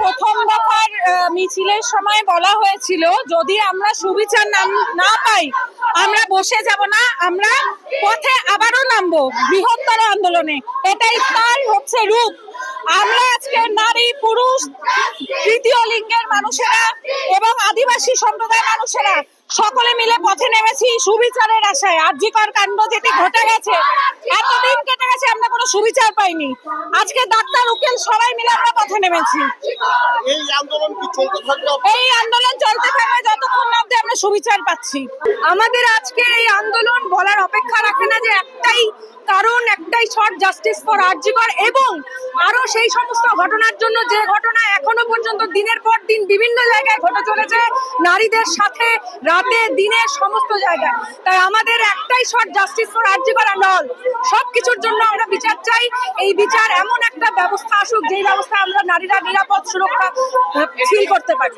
প্রথম দফার মিছিলের সময় বলা হয়েছিল, যদি আমরা সুবিচার নাম, না পাই, আমরা বসে যাব না, আমরা পথে আবারও নামবো বৃহত্তর আন্দোলনে। এটাই তার হচ্ছে রূপ। আমরা আজকে নারী, পুরুষ, তৃতীয় লিঙ্গের মানুষেরা এবং আদিবাসী সম্প্রদায়ের মানুষেরা সকলে মিলে পথে নেমেছি সুবিচারের আশায়। আর্যিকর কাণ্ড যেটি ঘটে গেছে, এতদিন কেটে গেছে আমরা কোনো সুবিচার পাইনি। আজকে ডাক্তার উকিল সবাই মিলে আমরা পথে নেমেছি। এই আন্দোলন কি চলতে থাকবে? এই আন্দোলন চলতে থাকবে যতক্ষণ না অব্দি আমরা সুবিচার পাচ্ছি। আমাদের আজকে এই আন্দোলন বলার অপেক্ষা রাখে না যে একটাই কারণ একটাই শর্ট জাস্টিস ফর আরজিকর এবং আরও সেই সমস্ত ঘটনার জন্য যে ঘটনা এখনও পর্যন্ত দিনের পর দিন বিভিন্ন জায়গায় ঘটে চলেছে নারীদের সাথে রাতে দিনে সমস্ত জায়গায়। তাই আমাদের একটাই short justice for RG Kar and all সবকিছুর জন্য আমরা বিচার চাই। এই বিচার এমন একটা ব্যবস্থা আসুক, যেই ব্যবস্থা আমরা নারীরা নিরাপদ, সুরক্ষা ফিল করতে পারি।